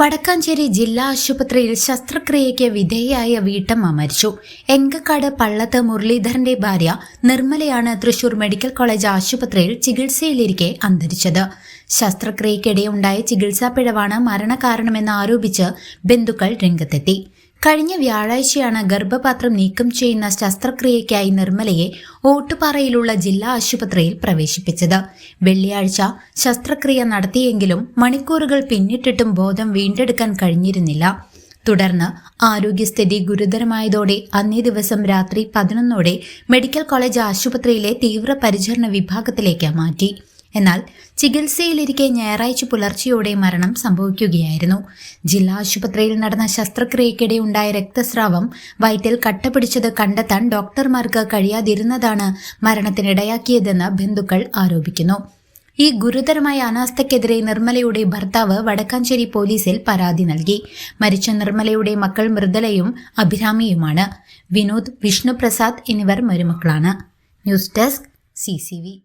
Vadakkanchery ജില്ലാ ആശുപത്രിയിൽ ശസ്ത്രക്രിയയ്ക്ക് വിധേയയായ വീട്ടമ്മ മരിച്ചു. എങ്കക്കാട് പള്ളത്ത് മുരളീധരന്റെ ഭാര്യ നിർമ്മലയാണ് തൃശൂർ മെഡിക്കൽ കോളേജ് ആശുപത്രിയിൽ ചികിത്സയിലിരിക്കെ അന്തരിച്ചത്. ശസ്ത്രക്രിയയ്ക്കിടെ ഉണ്ടായ ചികിത്സാ പിഴവാണ് മരണകാരണമെന്ന് ആരോപിച്ച് ബന്ധുക്കൾ രംഗത്തെത്തി. കഴിഞ്ഞ വ്യാഴാഴ്ചയാണ് ഗർഭപാത്രം നീക്കം ചെയ്യുന്ന ശസ്ത്രക്രിയയ്ക്കായി നിർമ്മലയെ ഓട്ടുപാറയിലുള്ള ജില്ലാ ആശുപത്രിയിൽ പ്രവേശിപ്പിച്ചത്. വെള്ളിയാഴ്ച ശസ്ത്രക്രിയ നടത്തിയെങ്കിലും മണിക്കൂറുകൾ പിന്നിട്ടിട്ടും ബോധം വീണ്ടെടുക്കാൻ കഴിഞ്ഞിരുന്നില്ല. തുടർന്ന് ആരോഗ്യസ്ഥിതി ഗുരുതരമായതോടെ അന്നേ ദിവസം രാത്രി പതിനൊന്നോടെ മെഡിക്കൽ കോളേജ് ആശുപത്രിയിലെ തീവ്രപരിചരണ വിഭാഗത്തിലേക്ക് മാറ്റി. എന്നാൽ ചികിത്സയിലിരിക്കെ ഞായറാഴ്ച പുലർച്ചെയോടെ മരണം സംഭവിക്കുകയായിരുന്നു. ജില്ലാ ആശുപത്രിയിൽ നടന്ന ശസ്ത്രക്രിയക്കിടെ ഉണ്ടായ രക്തസ്രാവം വയറ്റിൽ കട്ടപിടിച്ചത് കണ്ടെത്താൻ ഡോക്ടർമാർക്ക് കഴിയാതിരുന്നതാണ് മരണത്തിനിടയാക്കിയതെന്ന് ബന്ധുക്കൾ ആരോപിക്കുന്നു. ഈ ഗുരുതരമായ അനാസ്ഥയ്ക്കെതിരെ നിർമ്മലയുടെ ഭർത്താവ് വടക്കാഞ്ചേരി പോലീസിൽ പരാതി നൽകി. മരിച്ച നിർമ്മലയുടെ മക്കൾ മൃദലയും അഭിരാമിയുമാണ്. വിനോദ് വിഷ്ണുപ്രസാദ് എന്നിവർ മരുമക്കളാണ്. News desk C